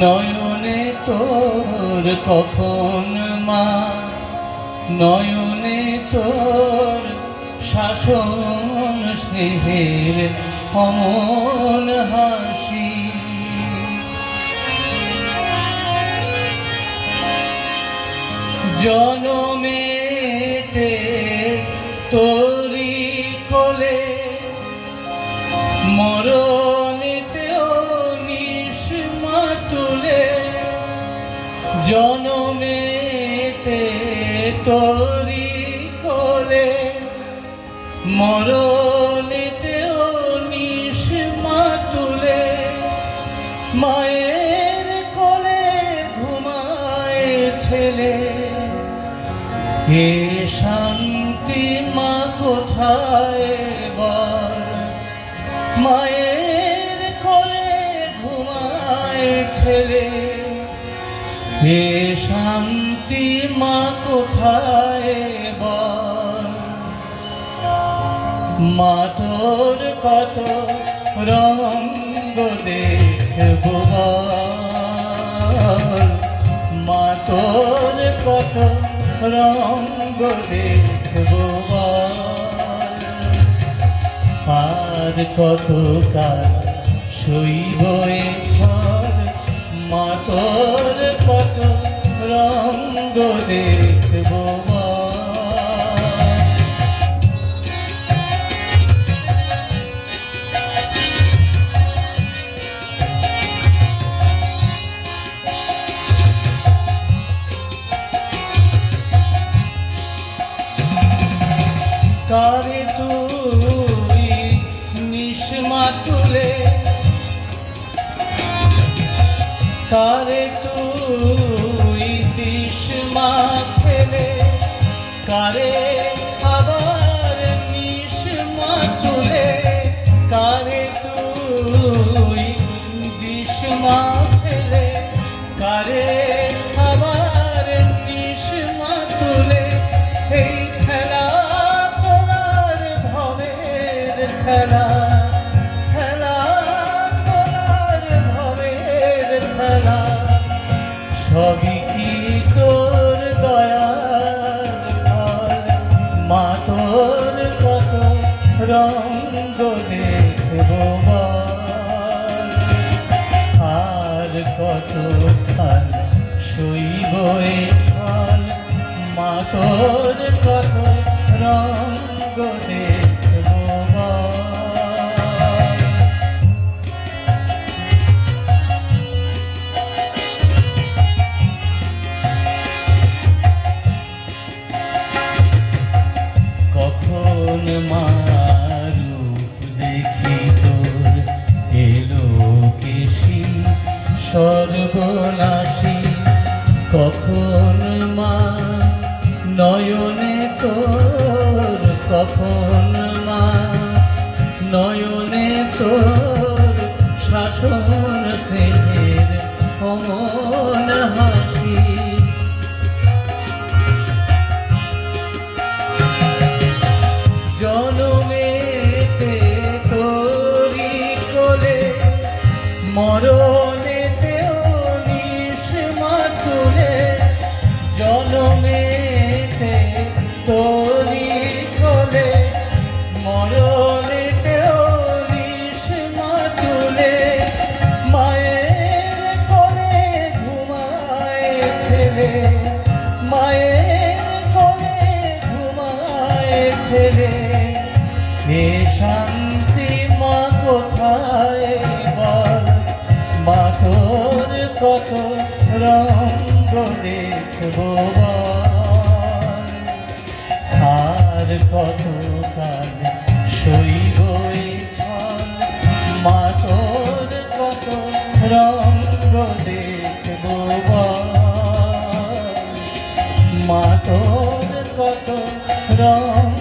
নয়নে তোর কখন মা নয়নে তোর শাসন স্নেহের অমন হাসি। জনমেতে তোরি জনমেতে তোরি কোলে মরণেতেও নিষ্মা তুলে মায়ের কোলে ঘুমায় ছেলে। হে শান্তি মা কোথায় বল? মায়ের কোলে ঘুমায় ছেলে। হে শান্তি, মা কোথায় বল মা তোর কত রঙ্গ দেখব বল। মা তোর কত রঙ্গ দেখব আর কত কাল শৈব কারে তুই নিসমা তুলে। কারে তুই তিসমা ফেলে। কারে খেলা সবই কি তোর দয়ার মা তোর কত দেখব। আর কত কাল শৈব মা তোর কত রঙ্গ দেখব সর্বনাশী। কখন মা নয়নে তোর, কখন মা নয়নে তোর শাসন স্নেহের অমন হাসি। জনমেতে তোরি কোলে মরণেতেও হে শান্তি মা কোথায় বল মা তোর কত রঙ্গ দেখব। আর কত কাল শৈব এ মা তোর কত রঙ্গ দেখব বল। মা তোর কত রঙ